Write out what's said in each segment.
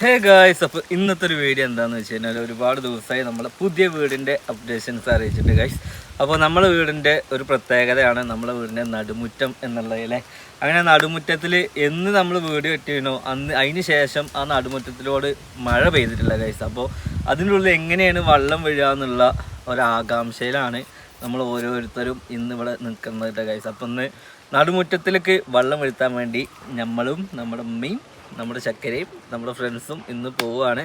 Hey guys അപ്പോൾ ഇന്നത്തെ ഒരു വീഡിയോ എന്താണെന്ന് വെച്ച് കഴിഞ്ഞാൽ ഒരുപാട് ദിവസമായി നമ്മൾ പുതിയ വീടിന്റെ അപ്ഡേഷൻസ് അറിയിച്ചിട്ട് ഗൈസ് അപ്പോൾ നമ്മളെ വീടിന്റെ ഒരു പ്രത്യേകതയാണ് നമ്മളെ വീടിന്റെ നടുമുറ്റം എന്നുള്ളതിലെ അങ്ങനെ നടുമുറ്റത്തിൽ എന്ന് നമ്മൾ വീഡിയോ ഇട്ടിരുന്നോ അന്ന് അതിന് ശേഷം ആ നടുമുറ്റത്തിലോട് മഴ പെയ്തിട്ടില്ല ഗൈസ് അപ്പോൾ അതിന്റെ ഉള്ളിൽ എങ്ങനെയാണ് വെള്ളം വീഴുക എന്നുള്ള ഒരാകാംക്ഷയിലാണ് നമ്മൾ ഓരോരുത്തരും ഇന്ന് ഇവിടെ നിൽക്കുന്നത് ഗൈസ് അപ്പം ഇന്ന് നടുമുറ്റത്തിലേക്ക് വെള്ളം വീഴ്ത്താൻ വേണ്ടി നമ്മളും നമ്മുടെ ഉമ്മയും നമ്മുടെ ചക്കരയും നമ്മുടെ ഫ്രണ്ട്സും ഇന്ന് പോവുകയാണ്.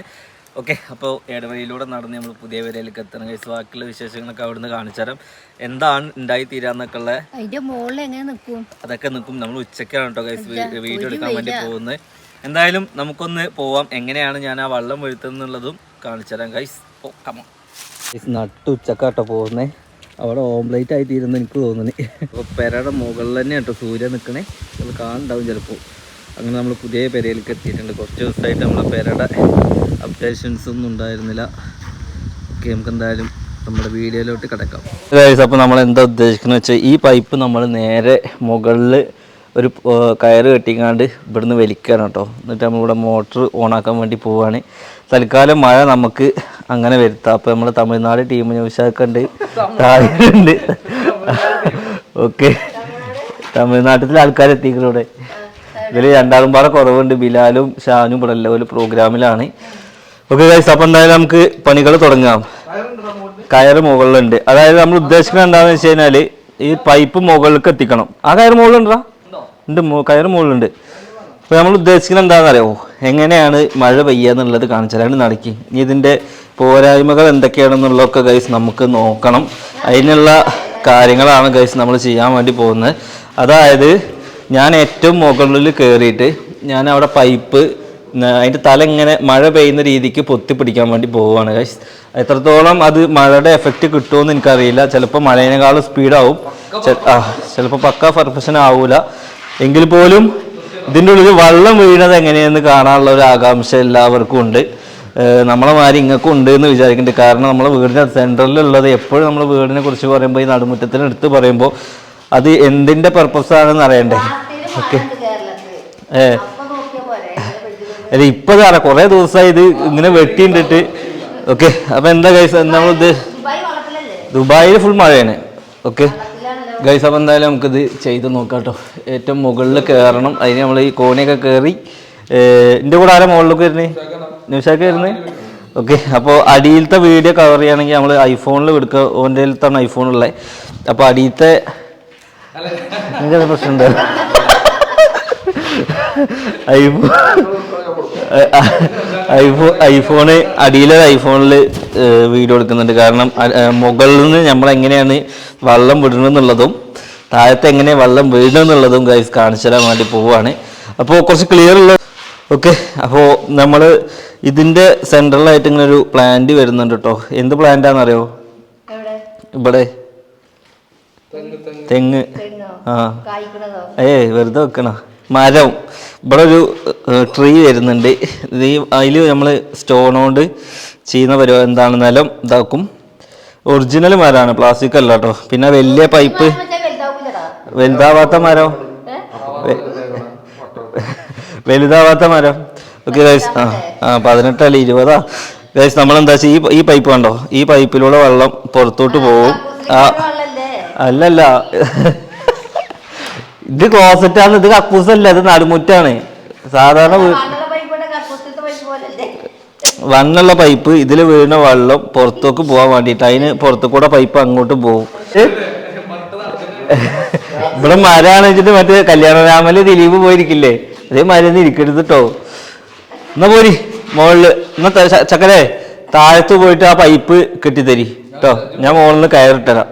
ഓക്കെ അപ്പോൾ ഇടവഴിയിലൂടെ നടന്ന് നമ്മൾ പുതിയ വരയിലേക്ക് എത്തണം. ഗൈസ് ബാക്കിയുള്ള വിശേഷങ്ങളൊക്കെ അവിടുന്ന് കാണിച്ചു തരാം. എന്താണ് ഉണ്ടായി തീരാന്നൊക്കെ ഉള്ള അതിന്റെ എങ്ങനെ നിൽക്കും? അതൊക്കെ നിൽക്കും. നമ്മൾ ഉച്ചക്കാണ് കേട്ടോ ഗൈസ് വീഡിയോ എടുക്കാൻ വേണ്ടി പോകുന്നത്. എന്തായാലും നമുക്കൊന്ന് പോവാം. എങ്ങനെയാണ് ഞാൻ ആ വള്ളം വീഴ്ത്തുന്നുള്ളതും കാണിച്ചുതരാം ഗൈസ് കമ നട്ടു ഉച്ചക്കാട്ടോ പോകുന്നേ. അവിടെ ഓംലേറ്റ് ആയി തീരുന്ന എനിക്ക് തോന്നുന്നു. അപ്പോൾ പെരയുടെ മുകളിൽ തന്നെ കേട്ടോ സൂര്യ നിൽക്കണേ. അത് കാണുണ്ടാവും ചിലപ്പോൾ. അങ്ങനെ നമ്മൾ പുതിയ പെരയിലേക്ക് എത്തിയിട്ടുണ്ട്. കുറച്ച് ദിവസമായിട്ട് നമ്മളെ പെരയുടെ അപ്ഡേഷൻസ് ഒന്നും ഉണ്ടായിരുന്നില്ല. ഓക്കെ നമുക്ക് എന്തായാലും നമ്മുടെ വീഡിയോയിലോട്ട് കിടക്കാം. അപ്പോൾ നമ്മൾ എന്താ ഉദ്ദേശിക്കുന്നത് വെച്ചാൽ ഈ പൈപ്പ് നമ്മൾ നേരെ മുകളിൽ ഒരു കയറ് കെട്ടിക്കാണ്ട് ഇവിടുന്ന് വലിക്കുകയാണ് കേട്ടോ. എന്നിട്ട് നമ്മളിവിടെ മോട്ടർ ഓണാക്കാൻ വേണ്ടി പോവുകയാണ് തൽക്കാലം മഴ നമുക്ക് അങ്ങനെ വരുത്താം. അപ്പോൾ നമ്മൾ തമിഴ്നാട് ടീം ന്യൂസൊക്കെ ഉണ്ട് താഴെയുണ്ട് ഓക്കെ. തമിഴ്നാട്ടിലെ ഇവിടെ? ഇതിൽ രണ്ടാളും പാടെ കുറവുണ്ട്. ബിലാലും ഷാനും ഇവിടെ എല്ലാം ഒരു പ്രോഗ്രാമിലാണ്. ഓക്കെ ഗൈസ് അപ്പം എന്തായാലും നമുക്ക് പണികൾ തുടങ്ങാം. കയറ് മുകളിലുണ്ട്. അതായത് നമ്മൾ ഉദ്ദേശിക്കുന്നത് എന്താണെന്ന് വെച്ച് കഴിഞ്ഞാൽ ഈ പൈപ്പ് മുകളിലേക്ക് എത്തിക്കണം. ആ കയറ് മുകളിലുണ്ടാ? ഉണ്ട് കയർ മുകളിലുണ്ട്. അപ്പോൾ നമ്മൾ ഉദ്ദേശിക്കുന്നത് എന്താണെന്ന് അറിയാമോ എങ്ങനെയാണ് മഴ പെയ്യുക എന്നുള്ളത് കാണിച്ചാലാണ് നടക്കി. ഇനി ഇതിന്റെ പോരായ്മകൾ എന്തൊക്കെയാണെന്നുള്ളതൊക്കെ ഗൈസ് നമുക്ക് നോക്കണം. അതിനുള്ള കാര്യങ്ങളാണ് ഗൈസ് നമ്മൾ ചെയ്യാൻ വേണ്ടി പോകുന്നത്. അതായത് ഞാൻ ഏറ്റവും മുകളിൽ കയറിയിട്ട് ഞാൻ അവിടെ പൈപ്പ് അതിന്റെ തല ഇങ്ങനെ മഴ പെയ്യുന്ന രീതിക്ക് പൊത്തി പിടിക്കാൻ വേണ്ടി പോവുകയാണ് ഗൈസ് എത്രത്തോളം അത് മഴയുടെ എഫക്റ്റ് കിട്ടുമെന്ന് എനിക്കറിയില്ല. ചിലപ്പോൾ മഴേനേക്കാളും സ്പീഡാവും ചിലപ്പോൾ പക്ക പെർഫെക്ഷൻ ആവൂല. എങ്കിൽ പോലും ഇതിന്റെ ഉള്ളിൽ വെള്ളം വീണത് എങ്ങനെയെന്ന് കാണാനുള്ള ഒരു ആകാംക്ഷ എല്ലാവർക്കും ഉണ്ട്. നമ്മളെ മാതിരി ഇങ്ങക്കും ഉണ്ട് എന്ന് വിചാരിക്കുന്നുണ്ട്. കാരണം നമ്മളെ വീടിന്റെ സെന്ററിലുള്ളത് എപ്പോഴും നമ്മൾ വീടിനെ കുറിച്ച് പറയുമ്പോൾ ഈ നടുമുറ്റത്തിന് എടുത്ത് പറയുമ്പോൾ അത് എന്തിന്റെ പർപ്പസ് ആണെന്ന് അറിയണ്ടേ ഓക്കെ. ഏ. അല്ല ഇപ്പൊ അറിയാം കുറേ ദിവസമായി ഇത് ഇങ്ങനെ വെട്ടിണ്ടിട്ട് ഓക്കെ അപ്പൊ എന്താ ഗൈസ് നമ്മൾ ഇത് ദുബായിൽ ഫുൾ മഴയാണ്. ഓക്കെ. ഗൈസ് അപ്പം എന്തായാലും നമുക്കിത് ചെയ്ത് നോക്കാം കേട്ടോ ഏറ്റവും മുകളിൽ കയറണം അതിന് നമ്മൾ ഈ കോണിയൊക്കെ കയറി എന്റെ കൂടെ ആരാ മുകളിലേക്ക് വരുന്നേ? നിമിഷമൊക്കെ വരുന്നേ? ഓക്കെ അപ്പോൾ അടിയിലത്തെ വീഡിയോ കവർ ചെയ്യുകയാണെങ്കിൽ നമ്മൾ ഐഫോണിൽ എടുക്കുക ഓന്റെ അടുത്താണ് ഐഫോൺ ഉള്ളത് അപ്പോൾ അടിയിലത്തെ നിങ്ങൾക്ക് പ്രശ്നമുണ്ട്? ഐഫോൺ ഐഫോൺ ഐഫോണ് അടിയിലെ ഐഫോണിൽ വീഡിയോ എടുക്കുന്നുണ്ട്. കാരണം മുകളിൽ നിന്ന് നമ്മൾ എങ്ങനെയാണ് വെള്ളം വിടണമെന്നുള്ളതും താഴത്തെ എങ്ങനെ വെള്ളം വീഴണമെന്നുള്ളതും ഗൈസ് കാണിച്ചു തരാൻ വേണ്ടി പോവുകയാണ് അപ്പോൾ കുറച്ച് ക്ലിയർ ഉള്ള ഓക്കെ അപ്പോൾ നമ്മൾ ഇതിന്റെ സെൻട്രലായിട്ട് ഇങ്ങനെ ഒരു പ്ലാന്റ് വരുന്നുണ്ട് കേട്ടോ എന്ത് പ്ലാന്റാണെന്നറിയോ ഇവിടെ. തെങ്ങ്. ആ. ഏ വെറുതെ വെക്കണ? മരം. ഇവിടെ ഒരു ട്രീ വരുന്നുണ്ട്. ഈ അതിൽ നമ്മൾ സ്റ്റോൺ കൊണ്ട് ചെയ്യുന്ന പരിപാടി എന്താണ് നിലം? ഇതാക്കും. ഒറിജിനൽ മരമാണ് പ്ലാസ്റ്റിക് അല്ല കേട്ടോ പിന്നെ വലിയ പൈപ്പ്. വലുതാവാത്ത മരം. വലുതാവാത്ത മരം. ഓക്കെ ഗൈസ് ആ ആ പതിനെട്ടല്ല ഇരുപതാ. ഗൈസ് നമ്മളെന്താ വെച്ചാൽ ഈ ഈ പൈപ്പ് കണ്ടോ? ഈ പൈപ്പിലൂടെ വെള്ളം പുറത്തോട്ട് പോകും. ആ അല്ലല്ല. ഇത് ക്ലോസറ്റ് ആണ് ഇത് കക്കൂസ് അല്ല ഇത് നടുമുറ്റാണ് സാധാരണ വണ്ണുള്ള പൈപ്പ് ഇതിൽ വീഴുന്ന വെള്ളം പുറത്തേക്ക് പോവാൻ വേണ്ടിട്ട് അതിന് പുറത്തു കൂടെ പൈപ്പ് അങ്ങോട്ട് പോകും ഇവിടെ മരാണ് വെച്ചിട്ട് മറ്റേ കല്യാണരാമൽ ദിലീപ് പോയിരിക്കില്ലേ? അതേ മരുന്ന് ഇരിക്കരുത് കേട്ടോ എന്നാ പോരി മുകളിൽ എന്നാ ചക്കരെ താഴത്ത് പോയിട്ട് ആ പൈപ്പ് കെട്ടിത്തരി കേട്ടോ ഞാൻ മുകളിൽ നിന്ന് കയറിട്ടരാം.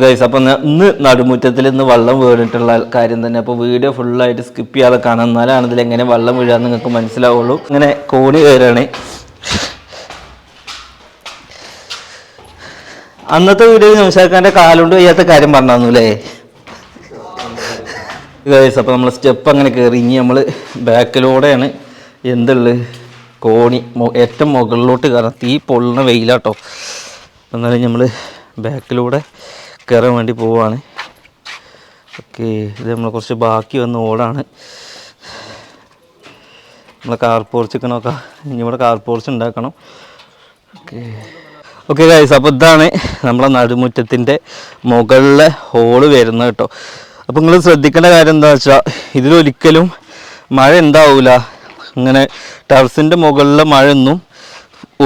ഗൈസ് അപ്പം ഇന്ന് നടുമുറ്റത്തിൽ ഇന്ന് വെള്ളം വീണിട്ടുള്ള കാര്യം തന്നെ. അപ്പോൾ വീഡിയോ ഫുള്ളായിട്ട് സ്കിപ്പ് ചെയ്യാതെ കാണാം. എന്നാലാണ് ഇതിൽ എങ്ങനെ വള്ളം വീഴാന്ന് നിങ്ങൾക്ക് മനസ്സിലാവുള്ളൂ. ഇങ്ങനെ കോണി കയറാണ്. അന്നത്തെ വീഡിയോ നിമിഷാക്കാന്റെ കാലുകൊണ്ട് വയ്യാത്ത കാര്യം പറഞ്ഞു അല്ലേ ഗൈസ് അപ്പോൾ നമ്മൾ സ്റ്റെപ്പ് അങ്ങനെ കയറി ഇനി നമ്മൾ ബാക്കിലൂടെയാണ് എന്തുള്ളത്? കോണി ഏറ്റവും മുകളിലോട്ട് കയറാം. തീ പൊള്ളുന്ന വെയിലാട്ടോ. എന്നാലും നമ്മൾ ബാക്കിലൂടെ കയറാൻ വേണ്ടി പോവാണ്. ഓക്കെ ഇത് നമ്മൾ കുറച്ച് ബാക്കി വന്ന ഓടാണ്. നമ്മളെ കാർ പോർച്ചൊക്കെ നോക്കാം. ഇനി ഇവിടെ കാർ പോർച്ച് ഉണ്ടാക്കണം. ഓക്കെ. ഓക്കെ ഗൈസ് അപ്പോൾ ഇതാണ് നമ്മളെ നടുമുറ്റത്തിന്റെ മുകളിലെ ഹോൾ വരുന്നത് കേട്ടോ. അപ്പോൾ നിങ്ങൾ ശ്രദ്ധിക്കേണ്ട കാര്യം എന്താ വെച്ചാൽ ഇതിലൊരിക്കലും മഴ ഉണ്ടാവില്ല ഇങ്ങനെ ടെറസിന്റെ മുകളിലെ മഴയൊന്നും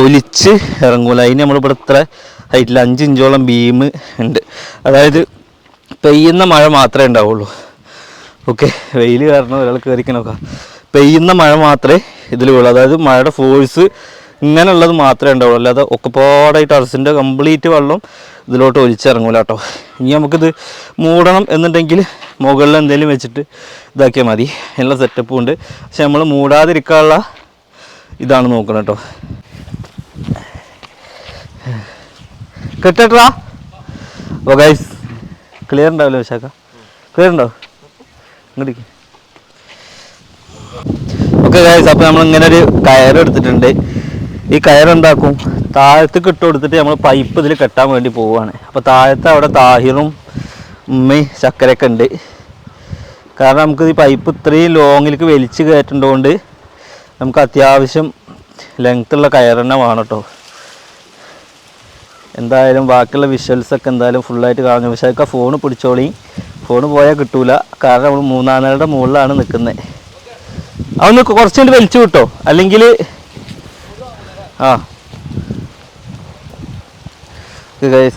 ഒലിച്ച് ഇറങ്ങൂല. അതിന് നമ്മളിവിടെ ഇത്ര ഹൈറ്റിൽ അഞ്ച് ഇഞ്ചോളം ബീം ഉണ്ട്. അതായത് പെയ്യുന്ന മഴ മാത്രമേ ഉണ്ടാവുള്ളൂ. ഓക്കെ വെയിൽ കാരണം ഒരാൾ നോക്കാം. പെയ്യുന്ന മഴ മാത്രമേ ഇതിൽ വീളൂ അതായത് മഴയുടെ ഫോഴ്സ് ഇങ്ങനെയുള്ളത് മാത്രമേ ഉണ്ടാവുള്ളൂ. അല്ലാതെ ഒക്കെപ്പാടായി ടെറസിന്റെ കംപ്ലീറ്റ് വെള്ളം ഇതിലോട്ട് ഒലിച്ചിറങ്ങൂല കേട്ടോ. ഇനി നമുക്കിത് മൂടണം എന്നുണ്ടെങ്കിൽ മുകളിൽ എന്തെങ്കിലും വെച്ചിട്ട് ഇതാക്കിയാൽ മതി. എല്ലാ സെറ്റപ്പും ഉണ്ട്. പക്ഷെ നമ്മൾ മൂടാതിരിക്കാനുള്ള ഇതാണ് നോക്കണം കേട്ടോ. കെട്ടട്ടാ ഓ ഗൈസ് ക്ലിയർ ഉണ്ടാവില്ല വിശാഖ ക്ലിയർ ഉണ്ടാവും ഇങ്ങോട്ടേക്ക്. ഓക്കെ ഗൈസ് അപ്പോൾ നമ്മൾ ഇങ്ങനെ ഒരു കയർ എടുത്തിട്ടുണ്ട്. ഈ കയർ എന്താക്കും? താഴത്തേക്ക് ഇട്ട് കൊടുത്തിട്ട് നമ്മൾ പൈപ്പ് ഇതിൽ കെട്ടാൻ വേണ്ടി പോവുകയാണ്. അപ്പോൾ താഴത്തെ അവിടെ താഹിറും ഉമ്മയും ചക്കരയൊക്കെ ഉണ്ട്. കാരണം നമുക്ക് ഈ പൈപ്പ് ഇത്രയും ലോങ്ങിലേക്ക് വലിച്ച് കയറ്റേണ്ടതുകൊണ്ട് നമുക്ക് അത്യാവശ്യം ലെങ്ത്തുള്ള കയർ തന്നെ വേണം കേട്ടോ എന്തായാലും ബാക്കിയുള്ള വിഷ്വൽസ് ഒക്കെ എന്തായാലും ഫുള്ളായിട്ട് കാണുന്നു പക്ഷേ അതൊക്കെ ഫോൺ പിടിച്ചോളി. ഫോൺ പോയാൽ കിട്ടൂല. കാരണം നമ്മൾ മൂന്നാം നിലയുടെ മുകളിലാണ് നിൽക്കുന്നത് അതൊന്ന് കുറച്ചുകൊണ്ട് വലിച്ചു കിട്ടോ അല്ലെങ്കിൽ ആ.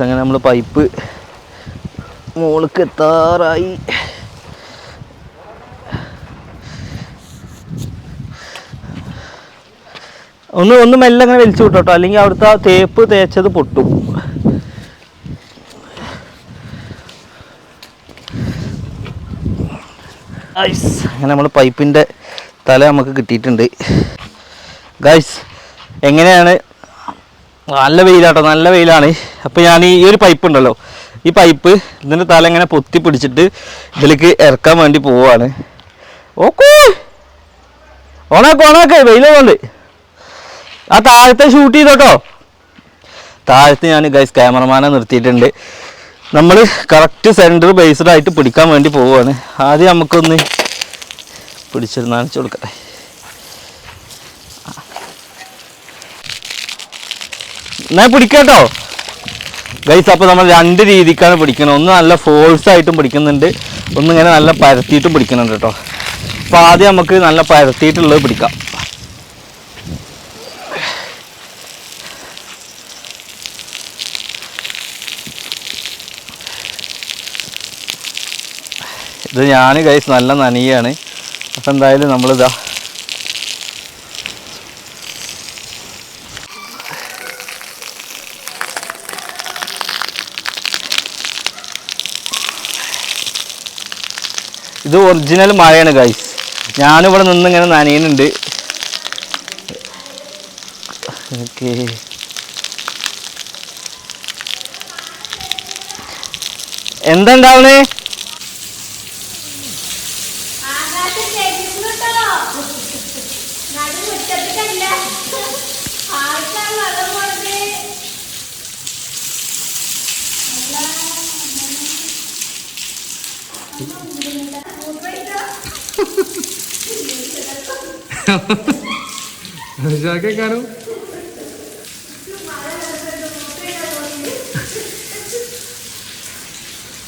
അങ്ങനെ നമ്മൾ പൈപ്പ് മുകൾക്ക് എത്താറായി. ഒന്ന് ഒന്ന് മെല്ലെ അങ്ങനെ വലിച്ചു വിട്ടോട്ടോ. അല്ലെങ്കിൽ അവിടുത്തെ ആ തേപ്പ് തേച്ചത് പൊട്ടും. ഐസ് അങ്ങനെ നമ്മൾ പൈപ്പിന്റെ തല നമുക്ക് കിട്ടിയിട്ടുണ്ട്. ഗൈസ് എങ്ങനെയാണ്? നല്ല വെയിലാട്ടോ നല്ല വെയിലാണ്. അപ്പോൾ ഞാൻ ഈ ഒരു പൈപ്പ് ഉണ്ടല്ലോ. ഈ പൈപ്പ് ഇതിന്റെ തല ഇങ്ങനെ പൊത്തി പിടിച്ചിട്ട് ഇതിലേക്ക് ഇറക്കാൻ വേണ്ടി പോവാണ്. ഓക്കേ. ഓണാക്ക് ഓണാക്ക്. വെയിലുണ്ട് ആ താഴത്തെ ഷൂട്ട് ചെയ്തോട്ടോ. താഴത്ത് ഞാൻ ഗൈസ് ക്യാമറമാനെ നിർത്തിയിട്ടുണ്ട്. നമ്മൾ കറക്റ്റ് സെന്റർ ബേസ്ഡ് ആയിട്ട് പിടിക്കാൻ വേണ്ടി പോവുകയാണ്. ആദ്യം നമുക്കൊന്ന് പിടിച്ചൊരു നനച്ചു കൊടുക്കട്ടെ. എന്നാ പിടിക്കട്ടോ. ഗൈസ് അപ്പോൾ നമ്മൾ രണ്ട് രീതിക്കാണ് പിടിക്കുന്നത് ഒന്ന് നല്ല ഫോഴ്സ് ആയിട്ടും പിടിക്കുന്നുണ്ട്. ഒന്നിങ്ങനെ നല്ല പരത്തിയിട്ടും പിടിക്കുന്നുണ്ട് കേട്ടോ. അപ്പോൾ ആദ്യം നമുക്ക് നല്ല പരത്തിയിട്ടുള്ളത് പിടിക്കാം. ഇത് ഞാൻ കൈസ് നല്ല നനിയാണ്. അപ്പം എന്തായാലും നമ്മളിതാ ഇത് ഒറിജിനൽ മഴയാണ് ഗൈസ് ഞാനിവിടെ നിന്ന് ഇങ്ങനെ നനയുന്നുണ്ട്. ഓക്കെ എന്താ ഉണ്ടാവണേ? നടുമുറ്റത്തിട്ടല്ല ആൾക്കാർ വെള്ളം പോണത് കാണും.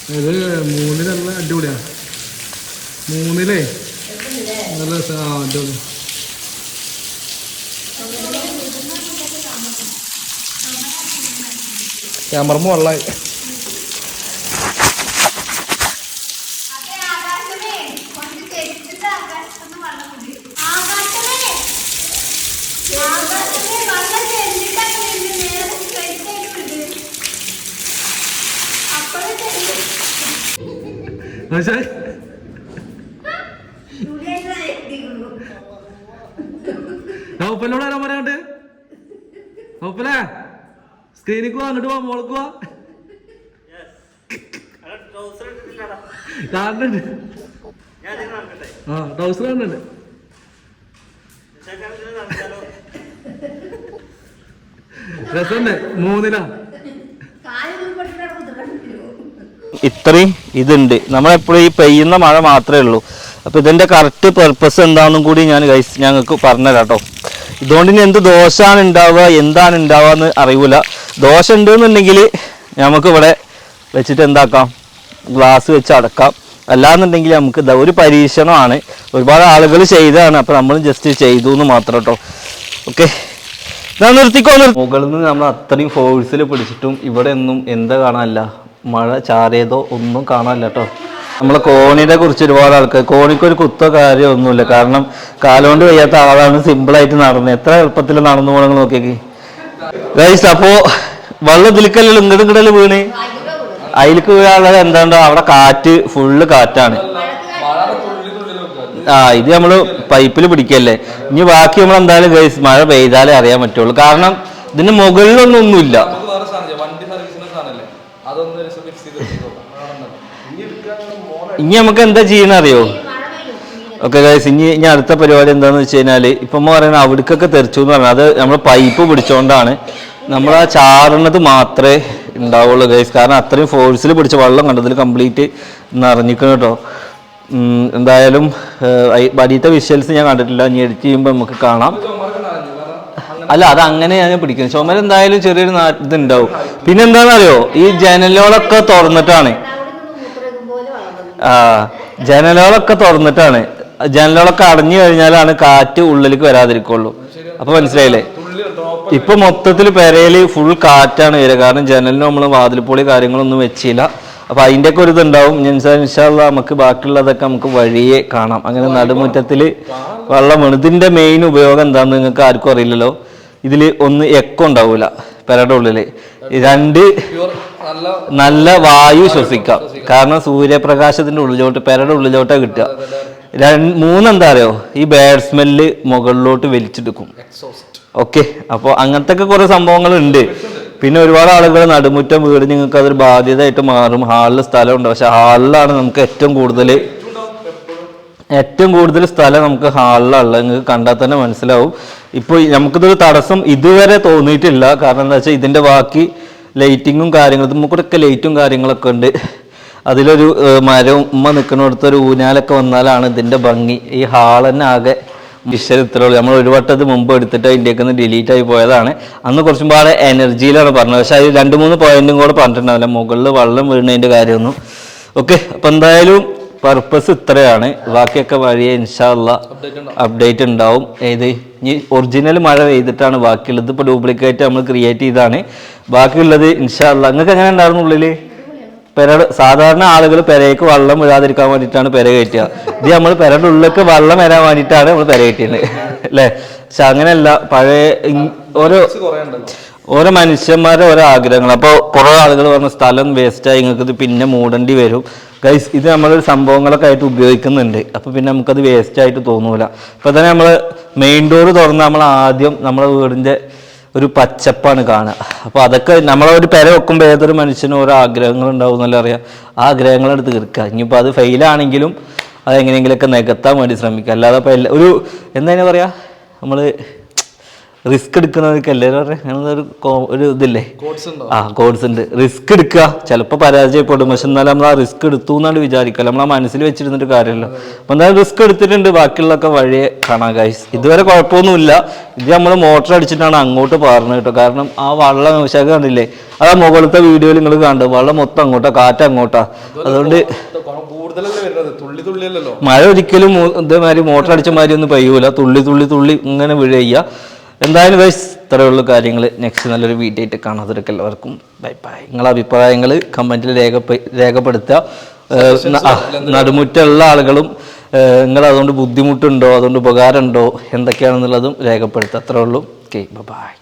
ഇത് മൂന്നിലല്ല അടിപൊളിയാ. മൂന്നിലേ? നല്ല അടിപൊളി ക്യാമറ വെള്ളമായി അതെ ആകാശമേ കൊണ്ട് ചേച്ചിട്ട് ആകാശത്തുനിന്ന് വെള്ളം കുടി ആകാശമേ ആകാശമേ വെള്ളം ചെല്ലിട്ടൊക്കെ നിന്ന് നേരെ സ്ട്രൈറ്റ് ആയിട്ട് വിട് അപ്പോഴും ചെല്ലും ഒപ്പനോട് വരാൻ പറയാണ്ട് ഒപ്പന സ്ക്രീനിക്ക് വാ അങ്ങോട്ട് പോവാ മോൾക്ക് പോവാ ആ ഇത്രയും ഇതുണ്ട്. നമ്മളെപ്പോഴും ഈ പെയ്യുന്ന മഴ മാത്രമേ ഉള്ളൂ. അപ്പോൾ ഇതിന്റെ കറക്റ്റ് പെർപ്പസ് എന്താണെന്നും കൂടി ഞാൻ ഞങ്ങൾക്ക് പറഞ്ഞുതരാം കേട്ടോ. ഇതുകൊണ്ട് ഇനി എന്ത് ദോഷമാണ് ഉണ്ടാവുക എന്താണ് ഉണ്ടാവുക എന്ന് അറിയില്ല ദോഷം ഉണ്ടെന്നുണ്ടെങ്കിൽ നമുക്ക് ഇവിടെ വെച്ചിട്ട് എന്താക്കാം? ഗ്ലാസ് വെച്ച് അടക്കാം. അല്ലാന്നുണ്ടെങ്കിൽ നമുക്ക് ഒരു പരീക്ഷണമാണ്. ഒരുപാട് ആളുകൾ ചെയ്തതാണ്. അപ്പോൾ നമ്മൾ ജസ്റ്റ് ചെയ്തു എന്ന് മാത്രം കേട്ടോ ഓക്കെ ഞാൻ നിർത്തിക്കോ മുകളിൽ നിന്ന് നമ്മൾ അത്രയും ഫോഴ്സിൽ പിടിച്ചിട്ടും ഇവിടെ ഒന്നും എന്താ കാണാനില്ല? മഴ ചാറിയതോ ഒന്നും കാണാനില്ല കേട്ടോ നമ്മളെ കോണിനെ കുറിച്ച് ഒരുപാട് ആൾക്കാർ കോണിക്കൊരു കുത്തോ കാര്യമോ ഒന്നുമില്ല. കാരണം കാലുകൊണ്ട് വയ്യാത്ത ആളാണ് സിമ്പിളായിട്ട് നടന്നത്. എത്ര എളുപ്പത്തിൽ നടന്നു പോകണമെന്ന് നോക്കിയേക്ക്. അപ്പോൾ അപ്പോ വെള്ളം ഇതിലേക്കല്ലല്ലോ ഇങ്ങോട്ടും ഇങ്ങോട്ടല്ലേ വീണ്. അതിലേക്ക് വീഴാനുള്ളത് എന്താണ്ടോ? അവിടെ കാറ്റ് ഫുള്ള് കാറ്റാണ്. ആ ഇത് നമ്മൾ പൈപ്പിൽ പിടിക്കല്ലേ. ഇനി ബാക്കി നമ്മൾ എന്തായാലും ഗൈസ് മഴ പെയ്താലേ അറിയാൻ പറ്റുള്ളൂ. കാരണം ഇതിന് മുകളിലൊന്നും ഒന്നുമില്ല. ഇനി നമുക്ക് എന്താ ചെയ്യണ അറിയോ ഓക്കെ ഗൈസ് ഇനി ഇനി അടുത്ത പരിപാടി എന്താന്ന് വെച്ച് കഴിഞ്ഞാൽ ഇപ്പൊ പറയുന്നത് അവിടേക്കൊക്കെ തെറിച്ചു എന്ന് പറഞ്ഞാൽ അത് നമ്മൾ പൈപ്പ് പിടിച്ചോണ്ടാണ്. നമ്മൾ ആ ചാറണത് മാത്രമേ ഉണ്ടാവുള്ളൂ ഗൈസ് കാരണം അത്രയും ഫോഴ്സിൽ പിടിച്ച വെള്ളം കണ്ടതിൽ കംപ്ലീറ്റ് നിറഞ്ഞിക്കണം കേട്ടോ എന്തായാലും അടിയത്തെ വിഷ്വൽസ് ഞാൻ കണ്ടിട്ടില്ല. ഇനി എഡിറ്റ് ചെയ്യുമ്പോൾ നമുക്ക് കാണാം. അല്ല അത് അങ്ങനെയാണ് ഞാൻ പിടിക്കുന്നത്. ചുമൽ എന്തായാലും ചെറിയൊരു ഇതുണ്ടാവും. പിന്നെ എന്താണെന്നറിയോ? ഈ ജനലുകളൊക്കെ തുറന്നിട്ടാണ്. ആ ജനലുകളൊക്കെ തുറന്നിട്ടാണ്. ജനലുകളൊക്കെ അടഞ്ഞു കഴിഞ്ഞാലാണ് കാറ്റ് ഉള്ളിലേക്ക് വരാതിരിക്കുള്ളൂ. അപ്പൊ മനസ്സിലായില്ലേ? ഇപ്പൊ മൊത്തത്തിൽ പെരയിൽ ഫുൾ കാറ്റാണ് വരിക. കാരണം ജനലിന് നമ്മൾ വാതിൽപ്പൊളി കാര്യങ്ങളൊന്നും വെച്ചില്ല. അപ്പൊ അതിന്റെ ഒക്കെ ഒരു ഇതുണ്ടാവും. ഇൻഷാല്ല നമുക്ക് ബാക്കിയുള്ളതൊക്കെ നമുക്ക് വഴിയെ കാണാം. അങ്ങനെ നടുമുറ്റത്തിൽ വെള്ളം വേണം. ഇതിന്റെ മെയിൻ ഉപയോഗം എന്താന്ന് നിങ്ങൾക്ക് ആർക്കും അറിയില്ലല്ലോ. ഇതിൽ ഒന്ന് എക്കോ ഉണ്ടാവൂല പെരയുടെ ഉള്ളിൽ. രണ്ട് നല്ല നല്ല വായു ശ്വസിക്കാം. കാരണം സൂര്യപ്രകാശത്തിന്റെ ഉള്ളിലോട്ട് പെരയുടെ ഉള്ളിലോട്ടാ കിട്ടുക. രണ്ട് മൂന്നെന്താ അറിയോ? ഈ ബാഡ് സ്മെല്ല് മുകളിലോട്ട് വലിച്ചെടുക്കും. ഓക്കെ അപ്പോൾ അങ്ങനത്തെ ഒക്കെ കുറെ സംഭവങ്ങൾ ഉണ്ട് പിന്നെ ഒരുപാട് ആളുകൾ നടുമുറ്റം വീട് നിങ്ങൾക്ക് അതൊരു ബാധ്യതയായിട്ട് മാറും. ഹാളിൽ സ്ഥലമുണ്ട്. പക്ഷെ ഹാളിലാണ് നമുക്ക് ഏറ്റവും കൂടുതൽ ഏറ്റവും കൂടുതൽ സ്ഥലം നമുക്ക് ഹാളിലുള്ളത്. നിങ്ങൾക്ക് കണ്ടാൽ തന്നെ മനസ്സിലാവും. ഇപ്പോൾ നമുക്കിതൊരു തടസ്സം ഇതുവരെ തോന്നിയിട്ടില്ല. കാരണം എന്താ വെച്ചാൽ ഇതിന്റെ ബാക്കി ലൈറ്റിങ്ങും കാര്യങ്ങളും നമുക്കൊക്കെ ലൈറ്റും കാര്യങ്ങളൊക്കെ ഉണ്ട്. അതിലൊരു മരവും ഉമ്മ നിൽക്കുന്നിടത്തൊരു ഊഞ്ഞാലൊക്കെ വന്നാലാണ് ഇതിന്റെ ഭംഗി. ഈ ഹാൾ തന്നെ ആകെ ഉള്ളൂ നമ്മൾ ഒരു വട്ടം ഇത് മുമ്പ് എടുത്തിട്ട് ഇന്ത്യയ്ക്ക് ഒന്ന് ഡിലീറ്റ് ആയി പോയതാണ്. അന്ന് കുറച്ചും പാടെ എനർജിയിലാണ് പറഞ്ഞത്. പക്ഷേ അത് രണ്ട് മൂന്ന് പോയിന്റും കൂടെ പറഞ്ഞിട്ടുണ്ടാവില്ല. മുകളിൽ വെള്ളം വീണതിന്റെ കാര്യമൊന്നും. ഓക്കെ അപ്പം എന്തായാലും പർപ്പസ് ഇത്രയാണ്. ബാക്കിയൊക്കെ വഴിയെ ഇൻഷാല്ല അപ്ഡേറ്റ് ഉണ്ടാവും. ഏത്? ഇനി ഒറിജിനൽ മഴ പെയ്തിട്ടാണ് ബാക്കിയുള്ളത്. ഇപ്പോൾ ഡ്യൂപ്ലിക്കേറ്റ് നമ്മൾ ക്രിയേറ്റ് ചെയ്താണ് ബാക്കിയുള്ളത് ഇൻഷാല്ല നിങ്ങൾക്ക് എങ്ങനെ ഉണ്ടായിരുന്നു ഉള്ളിൽ? പെര സാധാരണ ആളുകൾ പെരയ്ക്ക് വെള്ളം വിടാതിരിക്കാൻ വേണ്ടിയിട്ടാണ് പെര കയറ്റുക. ഇത് നമ്മൾ പെരയുടെ ഉള്ളിലേക്ക് വെള്ളം വരാൻ വേണ്ടിയിട്ടാണ് നമ്മൾ പെര കയറ്റിയത്. അല്ലേ? പക്ഷെ അങ്ങനെയല്ല പഴയ ഓരോ ഓരോ മനുഷ്യന്മാരെ ഓരോ ആഗ്രഹങ്ങൾ അപ്പോൾ കുറേ ആളുകൾ പറഞ്ഞ സ്ഥലം വേസ്റ്റായി നിങ്ങൾക്ക് ഇത് പിന്നെ മൂടേണ്ടി വരും. ഗൈസ് ഇത് നമ്മളൊരു സംഭവങ്ങളൊക്കെ ആയിട്ട് ഉപയോഗിക്കുന്നുണ്ട്. അപ്പോൾ പിന്നെ നമുക്കത് വേസ്റ്റ് ആയിട്ട് തോന്നൂല. അപ്പോൾ തന്നെ നമ്മൾ മെയിൻ ഡോർ തുറന്ന് നമ്മൾ ആദ്യം നമ്മളെ വീടിന്റെ ഒരു പച്ചപ്പാണ് കാണുക. അപ്പോൾ അതൊക്കെ നമ്മളെ ഒരു പെര വെക്കുമ്പോൾ ഏതൊരു മനുഷ്യനും ഓരോ ആഗ്രഹങ്ങൾ ഉണ്ടാവും എന്നല്ല അറിയാം. ആ ആഗ്രഹങ്ങളെടുത്ത് തീർക്കുക. ഇനിയിപ്പോൾ അത് ഫെയിലാണെങ്കിലും അത് എങ്ങനെയെങ്കിലുമൊക്കെ നികത്താൻ വേണ്ടി ശ്രമിക്കുക. അല്ലാതെ ഇപ്പോൾ എല്ലാ ഒരു എന്താ പറയുക നമ്മൾ റിസ്ക് എടുക്കുന്നവർക്ക് എല്ലാവരും ഒരു ഒരു ഇതില്ലേ? കോഡ്സ് ഉണ്ടോ? ആ കോഡ്സ് ഉണ്ട്. റിസ്ക് എടുക്കുക. ചിലപ്പോൾ പരാജയപ്പെടും. പക്ഷെ എന്നാലും നമ്മൾ ആ റിസ്ക് എടുത്തു എന്നാണ് വിചാരിക്കുക. നമ്മൾ ആ മനസ്സിൽ വെച്ചിരുന്നിട്ട് കാര്യമല്ലോ. അപ്പം എന്തായാലും റിസ്ക് എടുത്തിട്ടുണ്ട്. ബാക്കിയുള്ളതൊക്കെ വഴിയെ കാണാം ഗൈസ് ഇതുവരെ കുഴപ്പമൊന്നുമില്ല. ഇത് നമ്മൾ മോട്ടർ അടിച്ചിട്ടാണ് അങ്ങോട്ട് പാറുന്നത് കേട്ടോ. കാരണം ആ വള്ളം വിശാഖ കണ്ടില്ലേ? അത് ആ മുകളിലത്തെ വീഡിയോയിൽ നിങ്ങൾ കണ്ടു വെള്ളം മൊത്തം അങ്ങോട്ടാ കാറ്റ് അങ്ങോട്ടാ. അതുകൊണ്ട് മഴ ഒരിക്കലും ഇതേമാതിരി മോട്ടർ അടിച്ച മാതിരി ഒന്നും പെയ്യൂല. തുള്ളി തുള്ളി തുള്ളി ഇങ്ങനെ വീഴുക എന്തായാലും വൈസ് ഇത്രയുള്ള കാര്യങ്ങൾ നെക്സ്റ്റ് നല്ലൊരു വീഡിയോ ആയിട്ട് കാണാത്തവർക്ക് എല്ലാവർക്കും ബൈ ബൈ നിങ്ങളെ അഭിപ്രായങ്ങൾ കമന്റിൽ രേഖപ്പെ രേഖപ്പെടുത്തുക. നടുമുറ്റുള്ള ആളുകളും നിങ്ങൾ അതുകൊണ്ട് ബുദ്ധിമുട്ടുണ്ടോ അതുകൊണ്ട് ഉപകാരമുണ്ടോ എന്തൊക്കെയാണെന്നുള്ളതും രേഖപ്പെടുത്തുക. അത്രേ ഉള്ളൂ. Okay bye